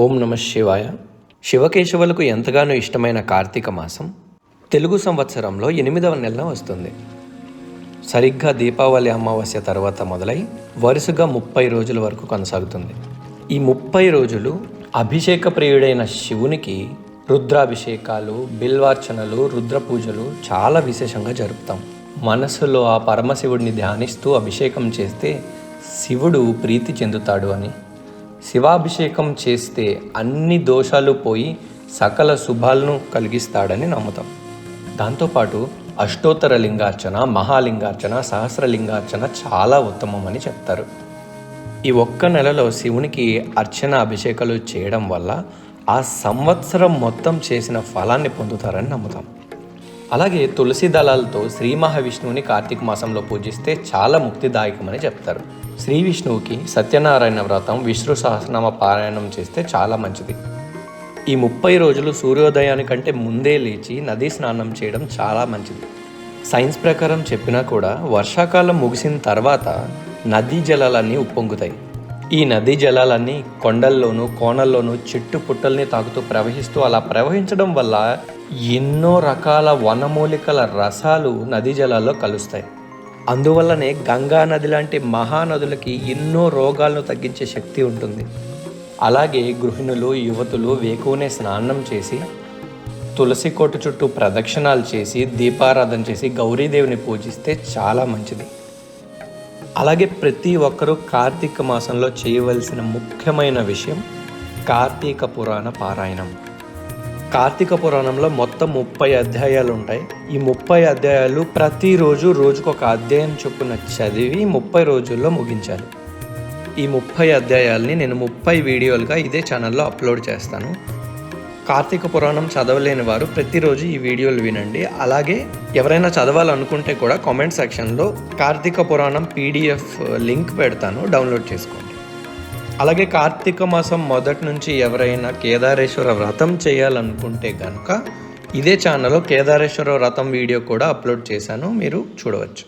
ఓం నమ శివాయ. శివకేశవులకు ఎంతగానో ఇష్టమైన కార్తీక మాసం తెలుగు సంవత్సరంలో ఎనిమిదవ నెల వస్తుంది. సరిగ్గా దీపావళి అమావాస్య తర్వాత మొదలై వరుసగా ముప్పై రోజుల వరకు కొనసాగుతుంది. ఈ ముప్పై రోజులు అభిషేక ప్రియుడైన శివునికి రుద్రాభిషేకాలు బిల్వార్చనలు రుద్ర పూజలు చాలా విశేషంగా జరుపుతాం. మనసులో ఆ పరమశివుడిని ధ్యానిస్తూ అభిషేకం చేస్తే శివుడు ప్రీతి చెందుతాడు అని శివాభిషేకం చేస్తే అన్ని దోషాలు పోయి సకల శుభాలను కలిగిస్తాడని నమ్ముతాం. దాంతోపాటు అష్టోత్తర లింగార్చన మహాలింగార్చన సహస్రలింగార్చన చాలా ఉత్తమం అని చెప్తారు. ఈ ఒక్క నెలలో శివునికి అర్చన అభిషేకాలు చేయడం వల్ల ఆ సంవత్సరం మొత్తం చేసిన ఫలాన్ని పొందుతారని నమ్ముతాం. అలాగే తులసి దళాలతో శ్రీ మహావిష్ణువుని కార్తీక మాసంలో పూజిస్తే చాలా ముక్తిదాయకమని చెప్తారు. శ్రీ విష్ణువుకి సత్యనారాయణ వ్రతం విష్ణు సహస్రనామ పారాయణం చేస్తే చాలా మంచిది. ఈ ముప్పై రోజులు సూర్యోదయానికంటే ముందే లేచి నదీ స్నానం చేయడం చాలా మంచిది. సైన్స్ ప్రకారం చెప్పినా కూడా వర్షాకాలం ముగిసిన తర్వాత నదీ జలాలన్నీ ఉప్పొంగుతాయి. ఈ నదీ జలాలన్నీ కొండల్లోనూ కోణల్లోనూ చెట్టు పుట్టల్ని తాకుతూ ప్రవహిస్తూ అలా ప్రవహించడం వల్ల ఎన్నో రకాల వనమూలికల రసాలు నదీ జలాల్లో కలుస్తాయి. అందువల్లనే గంగా నది లాంటి మహానదులకి ఎన్నో రోగాలను తగ్గించే శక్తి ఉంటుంది. అలాగే గృహిణులు యువతులు వేకువనే స్నానం చేసి తులసి కోట చుట్టూ ప్రదక్షిణాలు చేసి దీపారాధన చేసి గౌరీదేవిని పూజిస్తే చాలా మంచిది. అలాగే ప్రతి ఒక్కరూ కార్తీక మాసంలో చేయవలసిన ముఖ్యమైన విషయం కార్తీక పురాణ పారాయణం. కార్తీక పురాణంలో మొత్తం ముప్పై అధ్యాయాలు ఉంటాయి ఈ ముప్పై అధ్యాయాలు ప్రతిరోజు రోజుకొక అధ్యాయం చొప్పున చదివి ముప్పై రోజుల్లో ముగించాలి. ఈ ముప్పై అధ్యాయాల్ని నేను ముప్పై వీడియోలుగా ఇదే ఛానల్లో అప్లోడ్ చేస్తాను. కార్తీక పురాణం చదవలేని వారు ప్రతిరోజు ఈ వీడియోలు వినండి. అలాగే ఎవరైనా చదవాలనుకుంటే కూడా కామెంట్ సెక్షన్లో కార్తీక పురాణం పీడిఎఫ్ లింక్ పెడతాను. డౌన్లోడ్ చేసుకోండి. అలాగే కార్తీక మాసం మొదటి నుంచి ఎవరైనా కేదారేశ్వర వ్రతం చేయాలనుకుంటే కనుక ఇదే ఛానల్లో కేదారేశ్వర వ్రతం వీడియో కూడా అప్లోడ్ చేశాను మీరు చూడవచ్చు.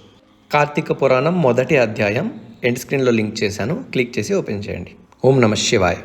కార్తీక పురాణం మొదటి అధ్యాయం ఎండ్ స్క్రీన్లో లింక్ చేశాను క్లిక్ చేసి ఓపెన్ చేయండి. ఓం నమ శివాయ.